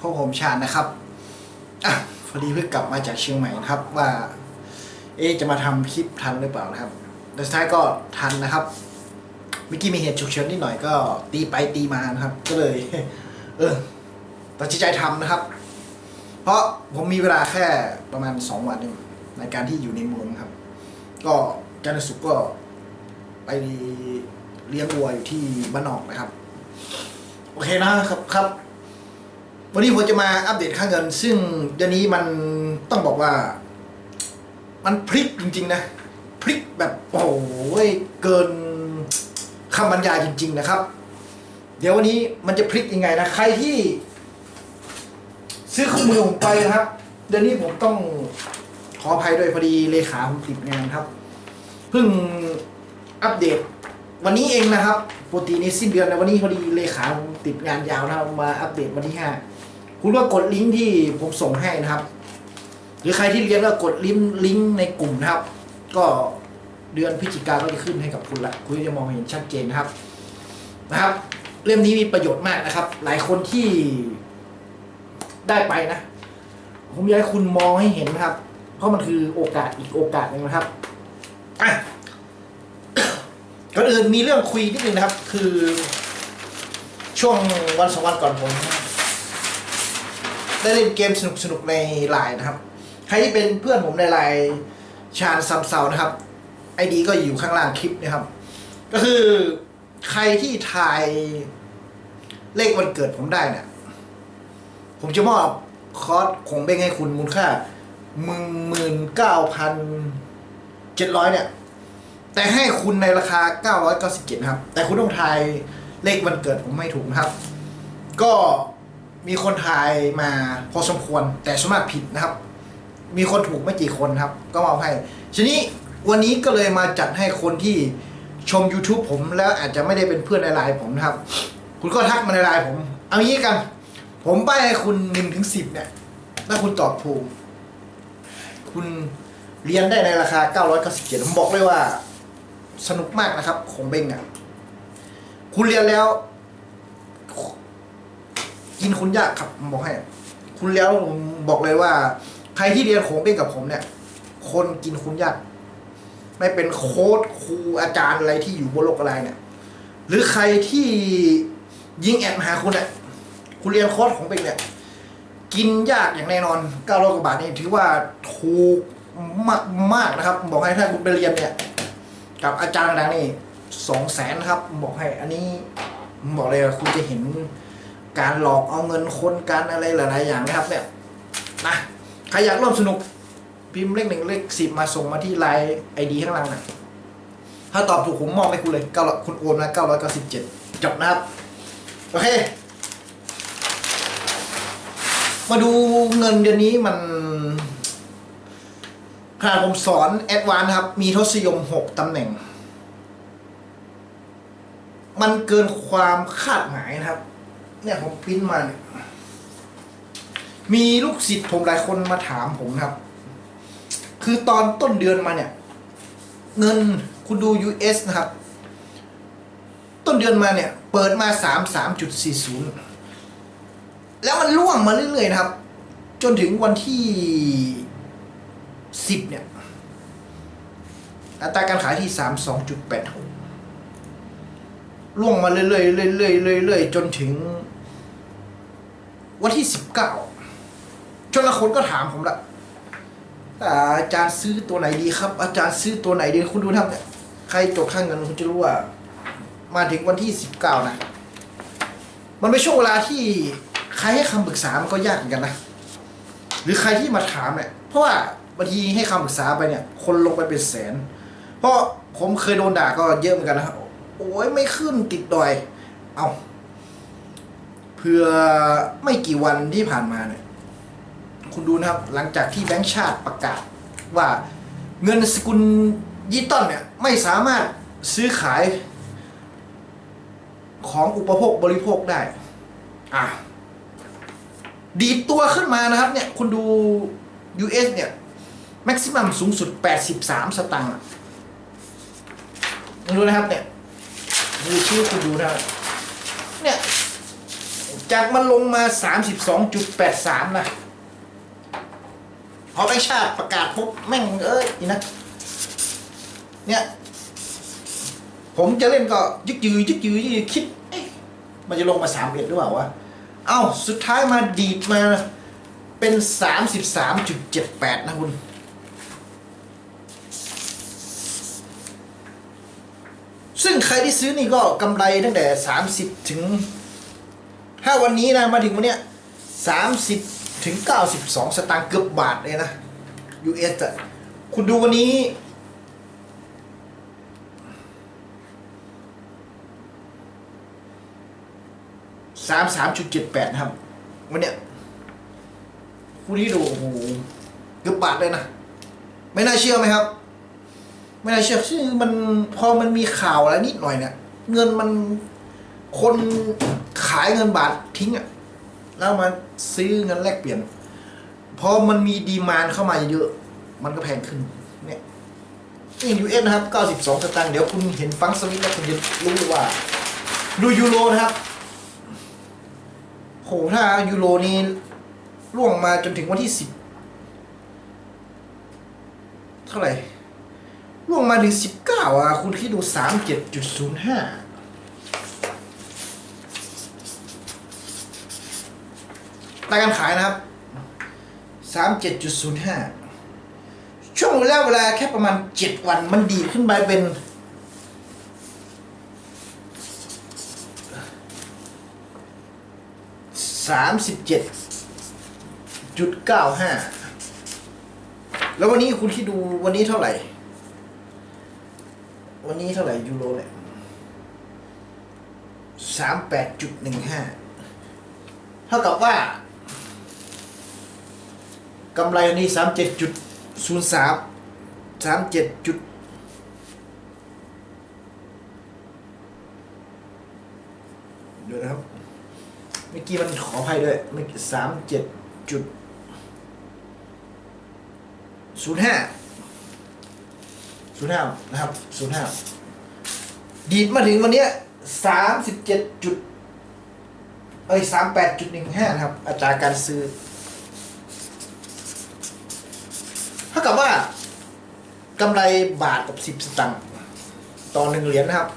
พวกผมชาญนะครับอะพอดีเพิ่งกลับมาจากเชียงใหม่นะครับว่า เอะจะมาทำคลิปทันหรือเปล่านะครับแต่สุดท้ายก็ทันนะครับเมื่อกี้มีเหตุฉุกเฉินนิดหน่อยก็ ตีไปตีมานะครับ ก็เลย เออตัดสินใจทำนะครับ เพราะผมมีเวลาแค่ประมาณสองวันเองในการที่อยู่ในเมืองครับ ก็จันทร์ถึงศุกก็ไปเลี้ยงวัวอยู่ที่บ้านนอกนะครับ โอเคนะครับครับ วันนี้ผมจะมาอัปเดตค่าเงิน ซึ่งเดี๋ยวนี้มันต้องบอกว่า มันพลิกจริง ๆ นะพลิกแบบโอ้โหเกินคำบรรยายจริง ๆ นะครับ เดี๋ยววันนี้มันจะพลิกยังไงนะ ใครที่ ซื้อคู่มือผมไปนะครับ เดี๋ยวนี้ผมต้องขออภัยด้วยพอดีเลขาผมติดงานครับเพิ่งอัปเดตวันนี้เองนะครับปกติในสิ้นเดือนนะวันนี้พอดีเลขาผมติดงานยาวนะครับมาอัปเดตวันที่ห้า คุณก็กดลิงก์ที่ผมส่งให้นะครับ หรือใครที่เรียนก็กดลิงก์ลิงก์ในกลุ่มนะครับ ก็เดือนพฤศจิกาก็จะขึ้นให้กับคุณละคุณจะมองเห็นชัดเจนนะครับนะครับ เล่มนี้มีประโยชน์มากนะครับ หลายคนที่ได้ไปนะ ผมอยากให้คุณมองให้เห็นนะครับ เพราะมันคือโอกาสอีกโอกาสหนึ่งนะครับอะก่อนอื่นมีเรื่องคุยนิดนึงนะครับ คือช่วงวันสองวันก่อนผม ได้เล่นเกมสนุกสนุกๆในไลน์นะครับ ใครที่เป็นเพื่อนผมในไลน์ชาญซัมเซานะครับไอดีก็อยู่ข้างล่างคลิปนะครับ ก็คือใครที่ทายเลขวันเกิดผมได้เนี่ย ผมจะมอบคอร์สของเบ้งให้คุณมูลค่าหมื่นหมื่นเก้าพันเจ็ดร้อยเนี่ย แต่ให้คุณในราคา997นะครับ แต่คุณต้องทายเลขวันเกิดผมไม่ถูกนะครับ ก็ มีคนทายมาพอสมควรแต่ส่วนมากผิดนะครับ มีคนถูกไม่กี่คนครับ ก็มาเอาให้ทีนี้วันนี้ก็เลยมาจัดให้คนที่ชม YouTube ผมแล้วอาจจะไม่ได้เป็นเพื่อนในไลน์ผมนะครับ คุณก็ทักมาในไลน์ผม เอางี้กัน ผมไปให้คุณหนึ่งถึงสิบเนี่ยถ้าคุณตอบถูกคุณเรียนได้ในราคา 997ผมบอกเลยว่า สนุกมากนะครับ ของเบงอะ คุณเรียนแล้ว กินคุณยากครับผมบอกให้ คุณแล้วผมบอกเลยว่า ใครที่เรียนโขงเบงกับผมเนี่ย คนกินคุณยาก ไม่เป็นโค้ดครูอาจารย์อะไรที่อยู่บนโลกอะไรเนี่ย หรือใครที่ยิงแอดมาหาคุณเนี่ยคุณเรียนโค้ดของเบงเนี่ยกินยากอย่างแน่นอน9ก้าร้อยกว่าบาทนี่ถือว่าถูกมากมากนะครับ บอกให้ถ้าคุณไปเรียนเนี่ย กับอาจารย์ดังนี่สองแสนครับ บอกให้อันนี้บอกเลยว่าคุณจะเห็น การหลอกเอาเงินคนการอะไรหลาย ๆ อย่างนะครับเนี่ยนะใครอยากร่วมสนุกพิมพ์เลขหนึ่งเลขสิบมาส่งมาที่ไลน์ไอดีข้างล่างนะถ้าตอบถูกผมมอบให้คุณเลยเก้าคุณโอนมาเก้าร้อยเก้าสิบเจ็ดจบนะครับ โอเค มาดูเงินเดือนนี้มันขนาดผมสอนแอดวานครับ มีทศยมหกตำแหน่ง มันเกินความคาดหมายนะครับ เนี่ยผมพิมพ์มาเนี่ยมีลูกศิษย์ผมหลายคนมาถามผมครับ คือตอนต้นเดือนมาเนี่ย เงินคุณดู US นะครับ ต้นเดือนมาเนี่ย เปิดมาสามสามจุดสี่ศูนย์แล้วมันล่วงมาเรื่อยๆนะครับ จนถึงวันที่สิบเนี่ย อัตราการขายที่สามสองจุดแปดหกล่วงมาเรื่อยๆเรื่อยๆเรื่อยๆจนถึง วันที่สิบเก้าจนละคนก็ถามผมละอาจารย์ซื้อตัวไหนดีครับ อาจารย์ซื้อตัวไหนดีคุณดูนะครับเนี่ยใครจดค่างเงินคุณจะรู้ว่า มาถึงวันที่สิบเก้านะ มันเป็นช่วงเวลาที่ใครให้คำปรึกษามันก็ยากเหมือนกันนะ หรือใครที่มาถามเนี่ยเพราะว่าบางทีให้คำปรึกษาไปเนี่ย คนลงไปเป็นแสน เพราะผมเคยโดนด่าก็เยอะเหมือนกันนะครับโอ้ยไม่ขึ้นติดดอย เอา เพื่อไม่กี่วันที่ผ่านมาเนี่ยคุณดูนะครับ หลังจากที่แบงก์ชาติประกาศว่าเงินสกุลดิจิตอลเนี่ยไม่สามารถซื้อขายของอุปโภคบริโภคได้ อะ ดีตัวขึ้นมานะครับ เนี่ย คุณดู US เนี่ย แม็กซิมัมสูงสุด 83 สตังค์อะดูนะครับเนี่ยดูชื่อคุณดูนะเนี่ย จากมันลงมา 32.83 นะพอแบงชาติประกาศปุ๊บแม่งเอ้ยนะเนี่ย ผมจะเล่นก็ยึกยือยึกยือยึกยือคิดมันจะลงมา3เอ็ดหรือเปล่าวะ เอ้า สุดท้ายมาดีดมาเป็น 33.78 นะคุณซึ่งใครที่ซื้อนี่ก็กำไรตั้งแต่ 30 ถึง ถ้าวันนี้นะมาถึงวันเนี้ย30ถึง92สตางค์เกือบบาทเลยนะ US อะคุณดูวันนี้สามสามจุดเจ็ดแปดครับ วันเนี้ยคุณที่ดูโอ้โหเกือบบาทเลยนะ ไม่น่าเชื่อไหมครับ ไม่น่าเชื่อคือมันพอมันมีข่าวอะไรนิดหน่อยเนี่ยเงินมัน คนขายเงินบาททิ้งอะแล้วมาซื้อเงินแลกเปลี่ยนพอมันมีดีมานเข้ามาเยอะๆมันก็แพงขึ้นเนี่ยนี่ยูเอสนะครับ 92 สตางค์เดี๋ยวคุณเห็นฟังสวิตแล้วคุณจะรู้ว่า ดูยูโรนะครับโหถ้ายูโรนี้ร่วงมาจนถึงวันที่ 10 เท่าไหร่ร่วงมาถึง 19 อะ คุณคิดดู 37.05 รายการขายนะครับสามเจ็ดจุดศูนย์ห้าช่วงระยะเวลาแค่ประมาณเจ็ดวันมันดีขึ้นไปเป็นสามสิบเจ็ดจุดเก้าห้าแล้ววันนี้คุณคิดดูวันนี้เท่าไหร่ วันนี้เท่าไหร่ยูโรเนี่ยสามแปดจุดหนึ่งห้าเท่ากับว่า กำไรวันนี้สามเจ็ดจุดศูนย์สามสามเจ็ดจุดเดี๋ยวนะครับเมื่อกี้มันขออภัยด้วยสามเจ็ดจุดศูนย์ห้าศูนย์ห้านะครับศูนย์ห้าดีดมาถึงวันนี้สามสิบเจ็ดจุดเอ้ยสามแปดจุดหนึ่งห้านะครับ อัตราการซื้อเท่ากับว่า กำไรบาทกับสิบสตังค์ต่อหนึ่งเหรียญนะครับ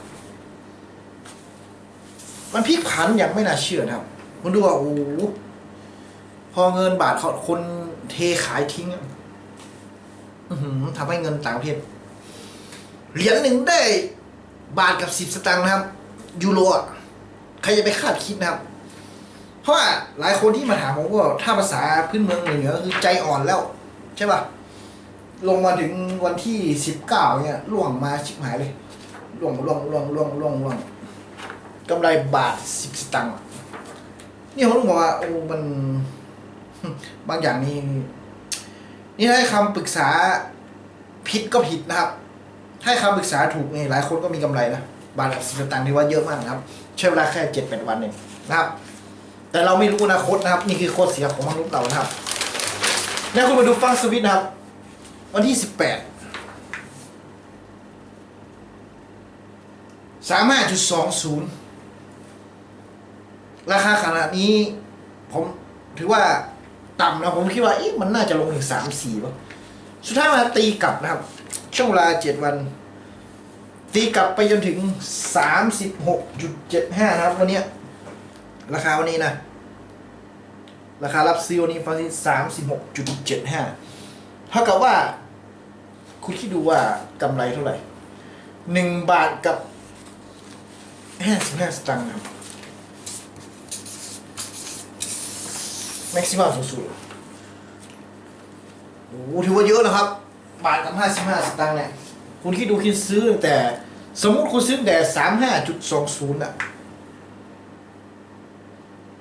มันพลิกผันอย่างไม่น่าเชื่อนะครับคุณดูว่าโอ้โหพอเงินบาทเขาคนเทขายทิ้งทำให้เงินต่างประเทศเหรียญหนึ่งได้บาทกับสิบสตางค์นะครับ ยูโรใครจะไปคาดคิดนะครับ เพราะว่าหลายคนที่มาถามผมว่าถ้าภาษาพื้นเมืองเหนือคือใจอ่อนแล้ว ใช่ป่ะ ลงมาถึงวันที่สิบเก้าเนี่ยล่วงมาชิบหายเลยล่วงล่วงล่วงล่วงล่วงล่วงกำไรบาทสิบสตังค์นี่ผมต้องบอกว่าโอ้มันบางอย่างนี่นี่ให้คำปรึกษาผิดก็ผิดนะครับ ให้คำปรึกษาถูกนี่หลายคนก็มีกำไรนะบาทสิบสตังค์ที่ว่าเยอะมากนะครับ ใช้เวลาแค่เจ็ดแปดวันเองนะครับ แต่เราไม่รู้อนาคตนะครับ นี่คือโคตรเสียของมนุษย์เรานะครับแล้วคุณมาดูฟังสวิตนะครับ วันที่สิบแปดสามห้าจุดสองศูนย์ราคาขนาดนี้ ผมถือว่าต่ำนะผมคิดว่าอ๊ะมันน่าจะลงถึงสามสี่ป่ะสุดท้ายมาตีกลับนะครับ ช่วงเวลาเจ็ดวัน ตีกลับไปจนถึงสามสิบหกจุดเจ็ดห้านะครับ วันนี้ราคาวันนี้นะ ราคารับซื้อวันนี้ฟังที่สามสิบหกจุดเจ็ดห้าเท่ากับว่า คุณคิดดูว่ากำไรเท่าไหร่หนึ่งบาทกับห้าสิบห้าสตางค์นะครับแม็กซิมัมสูงสุดโอ้โหถือว่าเยอะนะครับ บาทกับห้าสิบห้าสตางค์เนี่ย คุณคิดดูคิดซื้อแต่สมมติคุณซื้อแต่สามห้าจุดสองศูนย์อะ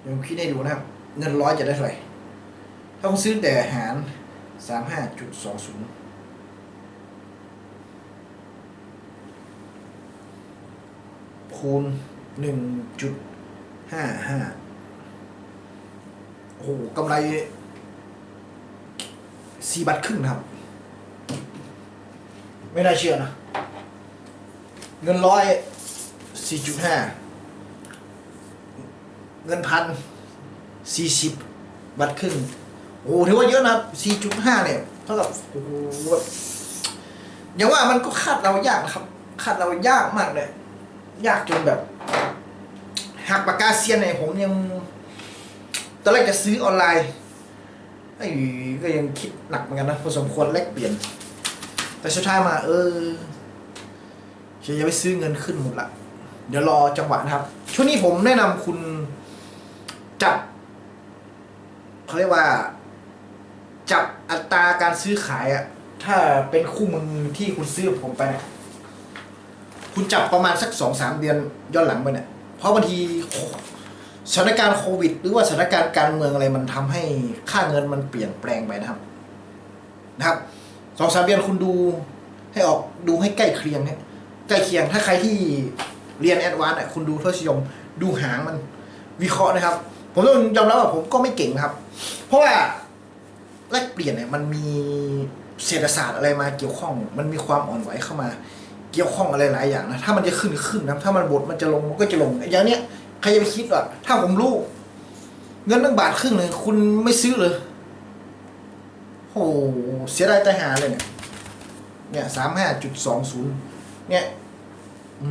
เดี๋ยวคิดให้ดูนะครับ เงินร้อยจะได้เท่าไหร่ถ้าคุณซื้อแต่หารสามห้าจุดสองศูนย์ คูณหนึ่งจุดห้าห้าโอ้โหกำไรสี่บาทครึ่งนะครับ ไม่น่าเชื่อนะ เงินร้อยสี่จุดห้าเงินพันสี่สิบบัตรครึ่งโอ้ถือว่าเยอะนะครับสี่จุดห้าเนี่ยเท่ากับโอ้โหแบบอย่างว่ามันก็คาดเรายากนะครับ คาดเรายากมากเลย ยากจนแบบหักปากกาเซียนเนี่ยผมยังตอนแรกจะซื้อออนไลน์ไอ้ก็ยังคิดหนักเหมือนกันนะพอสมควรแลกเปลี่ยน แต่สุดท้ายมา เออจะยังไปซื้อเงินขึ้นหมดละ เดี๋ยวรอจังหวะนะครับ ช่วงนี้ผมแนะนำคุณจับเขาเรียกว่า จับอัตราการซื้อขายอะถ้าเป็นคู่มือที่คุณซื้อผมไปนี่ย คุณจับประมาณสักสองสามเดือนย้อนหลังไปเนี่ยเพราะบางทีสถานการณ์โควิด หรือว่าสถานการณ์การเมืองอะไรมันทำให้ค่าเงินมันเปลี่ยนแปลงไปนะครับ นะครับสองสามเดือนคุณดูให้ออกดูให้ใกล้เคียงให้ใกล้เคียงถ้าใครที่เรียนแอดวานซ์อะคุณดูทศนิยมดูหางมันวิเคราะห์นะครับ ผมต้องยอมรับว่าผมก็ไม่เก่งนะครับ เพราะว่าแลกเปลี่ยนเนี่ยมันมีเศรษฐศาสตร์อะไรมาเกี่ยวข้อง มันมีความอ่อนไหวเข้ามา เกี่ยวข้องอะไรหลายอย่างนะถ้ามันจะขึ้นขึ้นนะถ้ามันบดมันจะลงมันก็จะลงอย่างเนี้ยใครจะไปคิดว่าถ้าผมรู้ เงินตั้งบาทครึ่งเลยคุณไม่ซื้อเลยโอ้โหเสียดายแต่หาเลยเนี่ยเนี่ยสามห้าจุดสองศูนย์เนี่ย อื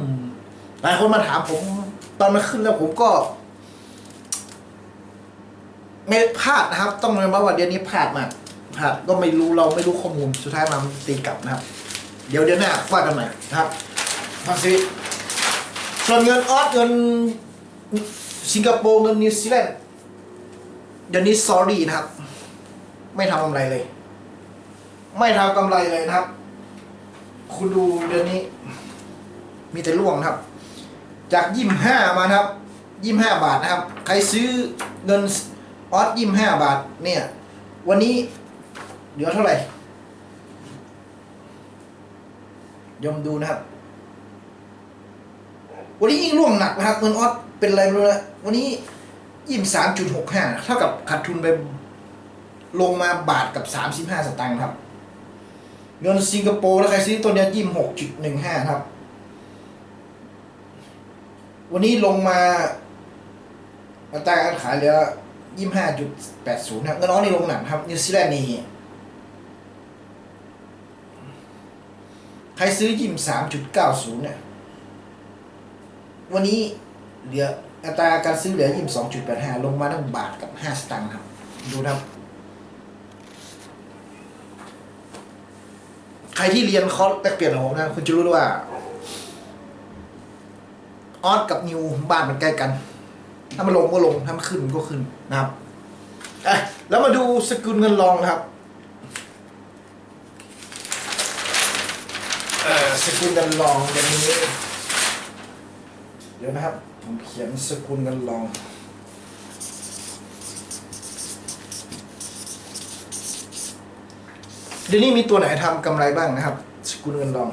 มหลายคนมาถามผม ตอนมันขึ้นแล้วผมก็ไม่พลาดนะครับ ต้องยอมรับว่าเดือนนี้พลาดมากพลาดก็ไม่รู้เราไม่รู้ข้อมูลสุดท้ายมาตีกลับนะครับ เดี๋ยวเดือนหน้าว่ากันใหม่นะครับฟังซิส่วนเงินออสเงินสิงคโปร์เงินนิวซีแลนด์เดี๋ยวนี้ซอรี่นะครับ ไม่ทำกำไรเลย ไม่ทำกำไรเลยนะครับ คุณดูเดือนนี้ มีแต่ร่วงนะครับ จากยี่ห้ามานะครับยี่ห้าบาทนะครับ ใครซื้อเงินออสยี่ห้าบาทเนี่ย วันนี้เหลือเท่าไหร่ ยอมดูนะครับ วันนี้ยิ่งร่วงหนักนะครับเงินออสเป็นอะไรไม่รู้นะวันนี้ยี่สามจุดหกห้าเท่ากับขาดทุนไปลงมาบาทกับสามสิบห้าสตางค์ครับ เงินสิงคโปร์แล้วใครซื้อตัวเนี้ยยี่หกจุดหนึ่งห้าครับ วันนี้ลงมาอัตราการขายเหลือยี่ห้าจุดแปดศูนย์ครับเงินน้องนี่ลงหนักครับนิวซีแลนด์นี่ ครซื้อยี่สามจุดเก้าศูนย์เนี่ยวันนี้เหลืออัตราการซื้อเหลือยี่สองจุดแปดห้าลงมาตั้งบาทกับห้าสตางค์ครับ ดูนะครับใครที่เรียนคอร์สแลกเปลี่ยนของผมนะ คุณจะรู้ว่าออสกับนิวบ้านมันใกล้กัน ถ้ามันลงก็ลง ถ้ามันขึ้นก็ขึ้นนะครับแล้วมาดูสกุลเงินรองนะครับเอ่อ สกุลเงินรองเดี๋ยวนี้ เดี๋ยวนะครับ ผมเขียนสกุลเงินรองเดี๋ยวนี้มีตัวไหนทำกำไรบ้างนะครับ สกุลเงินรอง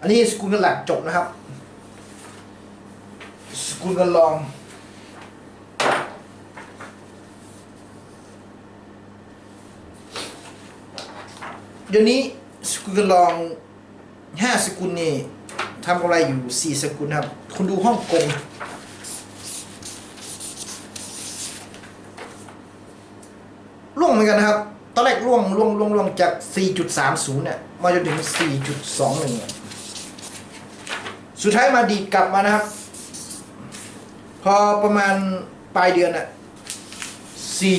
อันนี้สกุลเงินหลักจบนะครับ สกุลเงินรอง เดี๋ยวนี้สกุลเงินรองห้าสกุลนี่ทำกำไรอยู่สี่สกุลครับ คุณดูฮ่องกงร่วงเหมือนกันนะครับ ตอนแรกร่วงร่วงร่วงร่วงจาก 4.30 เนี่ย มาจนถึง 4.21เนี่ยสุดท้ายมาดีดกลับมานะครับ พอประมาณปลายเดือนอะ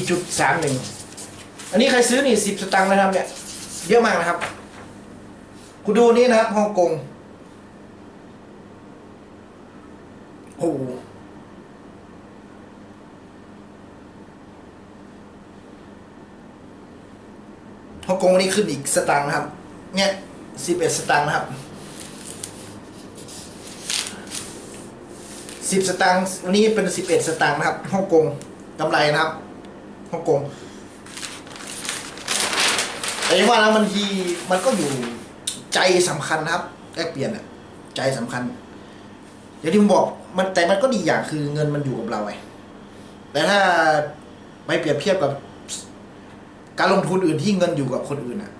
4.31 อันนี้ใครซื้อนี่ 10 สตังค์นะครับเนี่ย เยอะมากนะครับ คุณดูนี่นะครับฮ่องกงโอ้โหฮ่องกงวันนี้ขึ้นอีกสตางค์นะครับ เนี่ยสิบเอ็ดสตางค์นะครับสิบสตางค์วันนี้เป็นสิบเอ็ดสตางค์นะครับฮ่องกงกำไรนะครับฮ่องกง แต่ยังว่านะมันทีมันก็อยู่ใจสำคัญนะครับแลกเปลี่ยนอะใจสำคัญอย่างที่ผมบอกมันแต่มันก็ดีอย่างคือเงินมันอยู่กับเราไงแต่ถ้าไปเปรียบเทียบกับ การลงทุนอื่นที่เงินอยู่กับคนอื่นอะ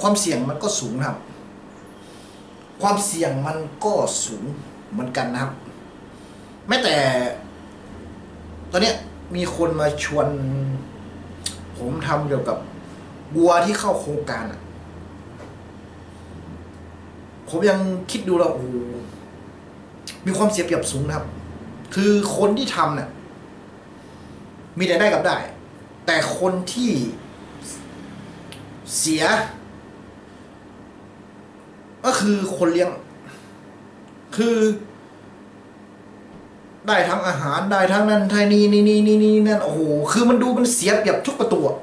ความเสี่ยงมันก็สูงครับ ความเสี่ยงมันก็สูงเหมือนกันนะครับ แม้แต่ ตอนเนี้ยมีคนมาชวน ผมทำเกี่ยวกับ วัวที่เข้าโครงการอะ ผมยังคิดดูแล้วโอ้มีความเสียเปรียบสูงนะครับ คือคนที่ทำเนี่ยมีแต่ได้กับได้ แต่คนที่เสีย ก็คือคนเลี้ยง คือ ได้ทั้งอาหารได้ทั้งนั้นไทยนี่นี่นี่นี่นี่นั่นโอ้โหคือมันดูมันเสียเปรียบทุกประตูอะ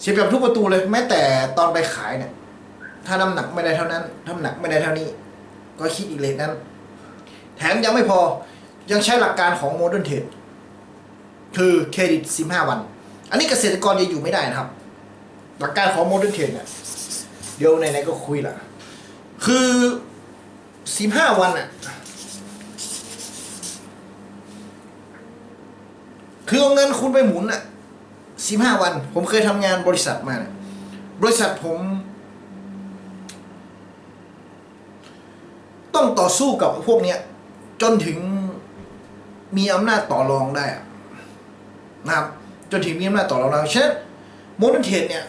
เสียเปรียบทุกประตูเลย แม้แต่ตอนไปขายเนี่ย ถ้าน้ำหนักไม่ได้เท่านั้นน้ำหนักไม่ได้เท่านี้ ก็คิดอีกเลทนั้น แถมยังไม่พอยังใช้หลักการของโมเดิร์นเทรดคือเครดิต 15 วัน อันนี้เกษตรกรจะอยู่ไม่ได้นะครับ หลักการของโมเดิร์นเทรดเนี่ยเดี๋ยวไหนๆก็คุยละคือ 15 วันอะคือเอาเงินคุณไปหมุนอะ 15วัน ผมเคยทำงานบริษัทมาเนี่ยบริษัทผม ต้องต่อสู้กับพวกเนี้ย จนถึงมีอำนาจต่อรองได้นะครับ จนถึงมีอำนาจต่อรองได้ฉะนั้นโมเดิร์นเทรดเนี่ย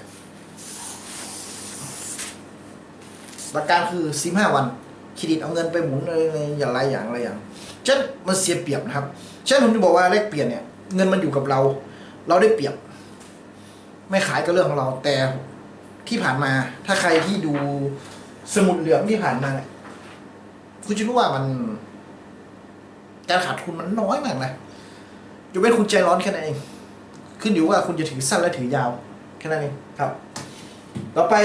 หลักการคือ15วันเครดิตเอาเงินไปหมุนอะไรอย่างไรอย่างไรอย่างฉะนั้นมันเสียเปรียบนะครับฉะนั้นผมจะบอกว่าแลกเปลี่ยนเนี่ย เงินมันอยู่กับเรา เราได้เปรียบ ไม่ขายก็เรื่องของเรา แต่ที่ผ่านมา ถ้าใครที่ดูสมุดเหลืองที่ผ่านมาเนี่ยคุณจะรู้ว่ามัน การขาดทุนมันน้อยมากนะอยู่เป็นคุณใจร้อนแค่นั้นเอง ขึ้นอยู่ว่าคุณจะถือสั้นและถือยาวแค่นั้นเองครับ ต่อไป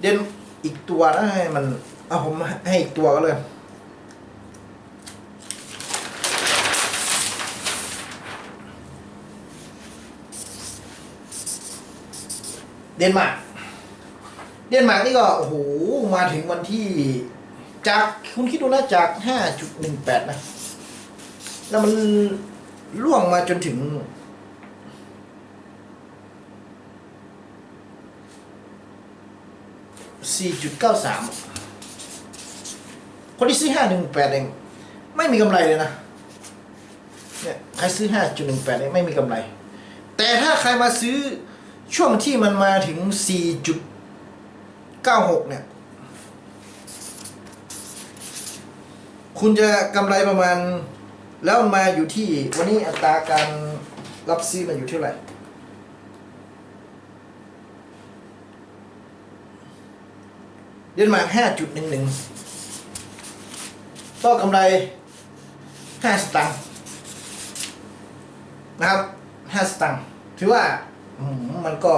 เด่นอีกตัวนะให้มันเอาผมให้อีกตัวก็เลย เดนมาร์กเดนมาร์กนี่ก็โอ้โหมาถึงวันที่จากคุณคิดดูนะจาก 5.18 นะ แล้วมันล่วงมาจนถึง 4.93 คนที่ซื้อ 5.18 เอง ไม่มีกำไรเลยนะ เนี่ย ใครซื้อ 5.18 เองไม่มีกำไร แต่ถ้าใครมาซื้อ ช่วงที่มันมาถึง 4.96 เนี่ย คุณจะกำไรประมาณ แล้วมันมาอยู่ที่ วันนี้อัตราการรับซื้อมันอยู่เท่าไหร่เดนมาร์ก5.11 ก็กำไร 5 สตางค์นะครับ 5 สตางค์ ถือว่า อืมมันก็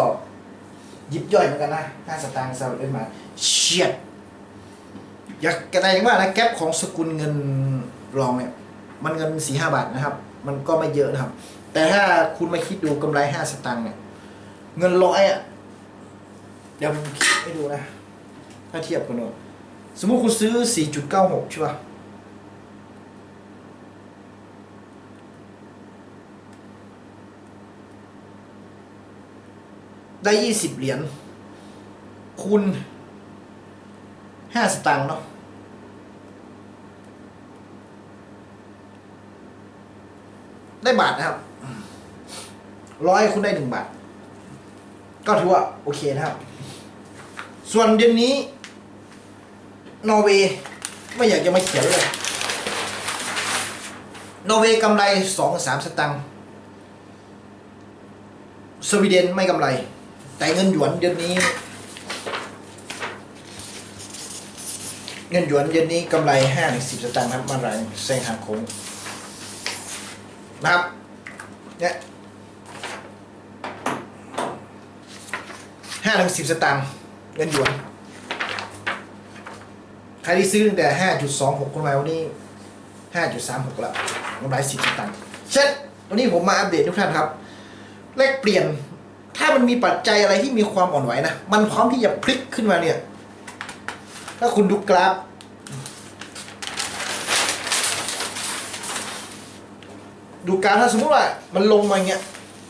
ยิบย่อยเหมือนกันนะ5สตางค์สำหรับเดนมาร์กเฉียด อยากกระไดอย่างว่านะแก๊ปของสกุลเงินรองเนี่ย มันเงินสี่ห้าบาทนะครับ มันก็ไม่เยอะนะครับ แต่ถ้าคุณมาคิดดูกำไรห้าสตางค์เนี่ย เงินร้อยอะ เดี๋ยวผมคิดให้ดูนะ ถ้าเทียบกันดูสมมุติคุณซื้อ 4.96 ใช่ป่ะ ได้20เหรียญคูณ5สตางค์เนาะได้บาทนะครับร้อยคุณได้หนึ่งบาท ก็ถือว่า โอเคนะครับ ส่วนเดือนนี้ นอร์เวย์ไม่อยากจะมาเขียนเลย นอร์เวย์กำไรสองสามสตังค์สวีเดนไม่กำไร แต่เงินหยวนเดือนนี้ เงินหยวนเดือนนี้กำไรห้าถึงสิบสตางค์ครับมาแรงเส้นทางโค้งนะครับเนี่ยห้าถึงสิบสตางค์เงินหยวนใครที่ซื้อตั้งแต่ห้าจุดสองหกคนมาวันนี้ห้าจุดสามหกแล้วกำไรสิบสตางค์เช่นวันนี้ผมมาอัปเดตทุกท่านครับแลกเปลี่ยน ถ้ามันมีปัจจัยอะไรที่มีความอ่อนไหวนะ มันพร้อมที่จะพลิกขึ้นมาเนี่ย ถ้าคุณดูกราฟ ดูกราฟถ้าสมมติว่ามันลงมาอย่างเงี้ย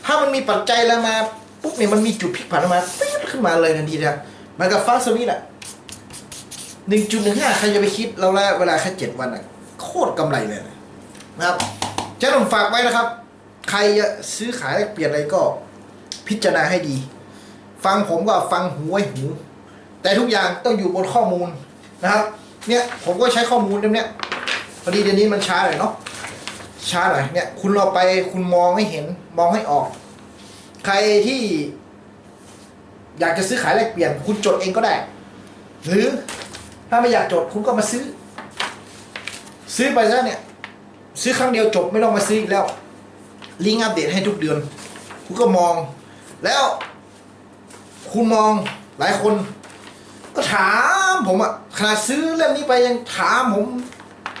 ถ้ามันมีปัจจัยแล้วมาปุ๊บเนี่ยมันมีจุดพลิกผันออกมาปี๊ดขึ้นมาเลยทันทีนะมันกับฟ้าสวิตช์อะหนึ่งจุดหนึ่งห้าใครจะไปคิดเราแล้วเวลาแค่เจ็ดวันอะโคตรกำไรเลยนะครับจะต้องฝากไว้นะครับ ใครจะซื้อขายแลกเปลี่ยนอะไรก็ พิจารณาให้ดี ฟังผมก็ฟังหูไว้หู แต่ทุกอย่างต้องอยู่บนข้อมูลนะครับ เนี่ยผมก็ใช้ข้อมูลเดี๋ยวนี้พอดีเดี๋ยวนี้มันช้าหน่อยเนาะช้าหน่อยเนี่ยคุณเราไปคุณมองให้เห็นมองให้ออก ใครที่ อยากจะซื้อขายแลกเปลี่ยน คุณจดเองก็ได้ หรือถ้าไม่อยากจดคุณก็มาซื้อ ซื้อไปซะเนี่ย ซื้อครั้งเดียวจบไม่ต้องมาซื้ออีกแล้วลิงก์อัปเดตให้ทุกเดือน คุณก็มอง แล้วคุณมองหลายคน ก็ถามผมอะขนาดซื้อเล่มนี้ไปยังถามผม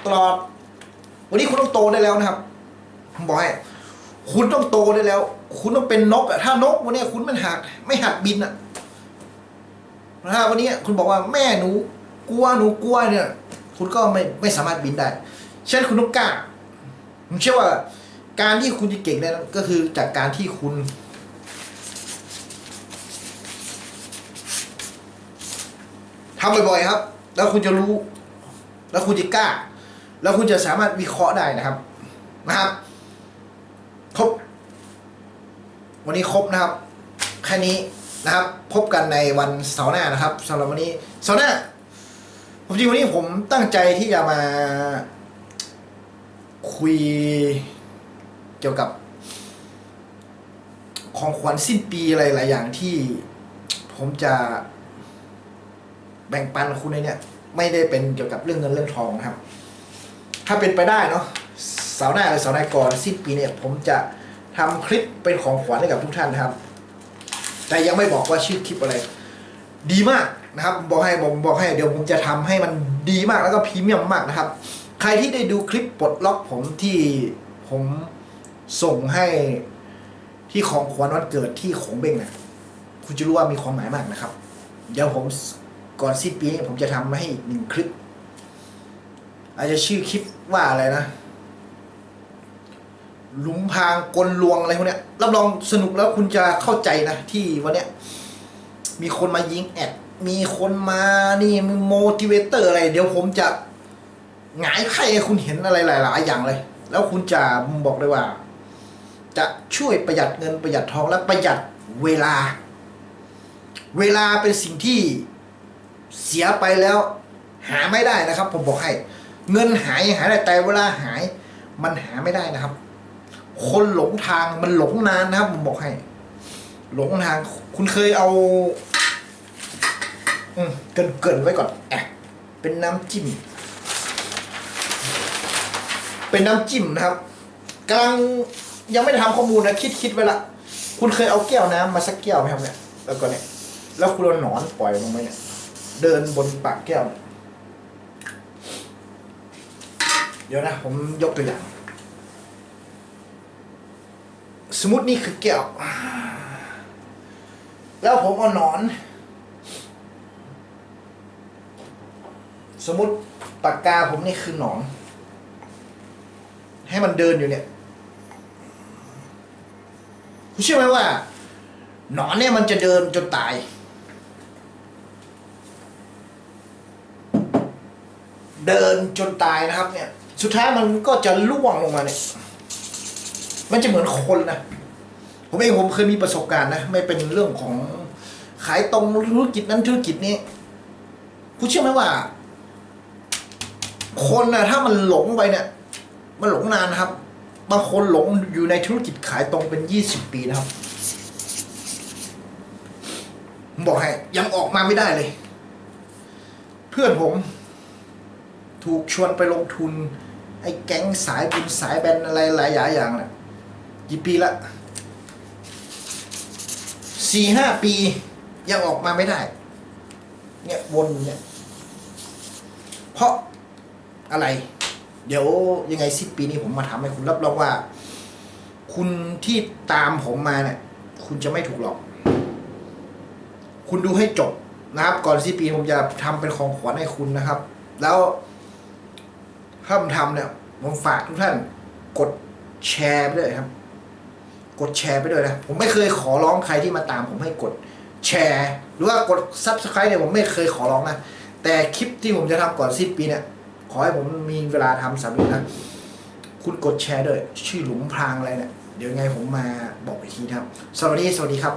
ตลอด วันนี้คุณต้องโตได้แล้วนะครับผมบอกให้คุณต้องโตได้แล้ว คุณต้องเป็นนกอะถ้านกวันนี้คุณไม่หัดไม่หัดบินอะถ้าวันนี้คุณบอกว่าแม่หนูกลัวหนูกลัวเนี่ย คุณก็ไม่ไม่สามารถบินได้ฉะนั้นคุณต้องกล้าผมเชื่อว่า การที่คุณจะเก่งได้นั้นก็คือจากการที่คุณ ทำบ่อยๆครับ แล้วคุณจะรู้ แล้วคุณจะกล้า แล้วคุณจะสามารถวิเคราะห์ได้นะครับ นะครับ ครบ วันนี้ครบนะครับ แค่นี้นะครับ พบกันในวันเสาร์หน้านะครับสำหรับวันนี้เสาร์หน้าผมจริงวันนี้ผมตั้งใจที่จะมา คุยเกี่ยวกับของขวัญสิ้นปีอะไรหลายอย่างที่ผมจะ แบ่งปันคุณในเนี่ยไม่ได้เป็นเกี่ยวกับเรื่องเงินเรื่องทองนะครับ ถ้าเป็นไปได้เนาะสาร์หน้าหรือสาร์หน้าก่อนสิ้นปีเนี่ย ผมจะทำคลิปเป็นของขวัญให้กับทุกท่านนะครับ แต่ยังไม่บอกว่าชื่อคลิปอะไร ดีมากนะครับ บอกให้ผมบอกให้เดี๋ยวผมจะทำให้มันดีมากแล้วก็พรีเมียมมากนะครับ ใครที่ได้ดูคลิปปลดล็อกผมที่ผมส่งให้ที่ของขวัญวันเกิดที่ของเบ้งเนี่ยคุณจะรู้ว่ามีความหมายมากนะครับ เดี๋ยวผม ก่อนสิ้นปีนี้ผมจะทำมาให้หนึ่งคลิป อาจจะชื่อคลิปว่าอะไรนะ หลุมพรางกลลวงอะไรพวกเนี้ยรับรองสนุกแล้วคุณจะเข้าใจนะ ที่วันเนี้ย มีคนมายิงแอด มีคนมานี่มีโมทิเวเตอร์อะไร เดี๋ยวผมจะหงายไพ่ให้คุณเห็นอะไรหลาย ๆ อย่างเลย แล้วคุณจะบอกเลยว่า จะช่วยประหยัดเงินประหยัดทองและประหยัดเวลา เวลาเป็นสิ่งที่ เสียไปแล้ว หาไม่ได้นะครับ ผมบอกให้ เงินหายหายได้แต่เวลาหาย มันหาไม่ได้นะครับ คนหลงทางมันหลงนานนะครับ ผมบอกให้ หลงทาง คุณเคยเอา อืมเกินเกินๆไว้ก่อนแอะเป็นน้ำจิ้ม เป็นน้ำจิ้มนะครับกำลังยังไม่ได้ทำข้อมูลนะคิดคิดไว้ละ คุณเคยเอาแก้วน้ำมาสักแก้วไหมครับเนี่ยแล้วก็เนี่ยแล้วคุณเอาหนอนปล่อยลงไปเนี่ย เดินบนปากแก้ว เดี๋ยวนะ ผมยกตัวอย่าง สมมตินี่คือแก้ว แล้วผมเอาหนอน สมมติปากกาผมนี่คือหนอน ให้มันเดินอยู่เนี่ยคุณเชื่อไหมว่า หนอนเนี่ยมันจะเดินจนตาย เดินจนตายนะครับเนี่ย สุดท้ายมันก็จะล่วงลงมาเนี่ย มันจะเหมือนคนนะ ผมเองผมเคยมีประสบการณ์นะ ไม่เป็นเรื่องของขายตรงธุรกิจนั้นธุรกิจนี้ คุณเชื่อไหมว่า คนนะถ้ามันหลงไปเนี่ย มันหลงนานนะครับ บางคนหลงอยู่ในธุรกิจขายตรงเป็นยี่สิบปีนะครับผมบอกให้ยังออกมาไม่ได้เลย เพื่อนผม ถูกชวนไปลงทุน ไอ้แก๊งสายบุญสายแบนอะไรหลายอย่างแหละกี่ปีละสี่ห้าปียังออกมาไม่ได้ เนี่ยวนเนี่ยเพราะอะไร เดี๋ยวยังไงสิบปีนี้ผมมาทำให้คุณรับรองว่า คุณที่ตามผมมาเนี่ย คุณจะไม่ถูกหลอก คุณดูให้จบนะครับ ก่อนสิปีผมจะทำเป็นของขวัญให้คุณนะครับ แล้ว ถ้าผมทำเนี่ยผมฝากทุกท่านกดแชร์ไปด้วยครับ กดแชร์ไปด้วยนะ ผมไม่เคยขอร้องใครที่มาตาม ผมให้กดแชร์ หรือว่ากด subscribe เนี่ยผมไม่เคยขอร้องนะ แต่คลิปที่ผมจะทำก่อนสิ้นปีเนี่ย ขอให้ผมมีเวลาทำสำเร็จนะ คุณกดแชร์ด้วย ชื่อหลุมพรางอะไรเนี่ย เดี๋ยวไงผมมาบอกอีกทีนะครับสวัสดีสวัสดีครับ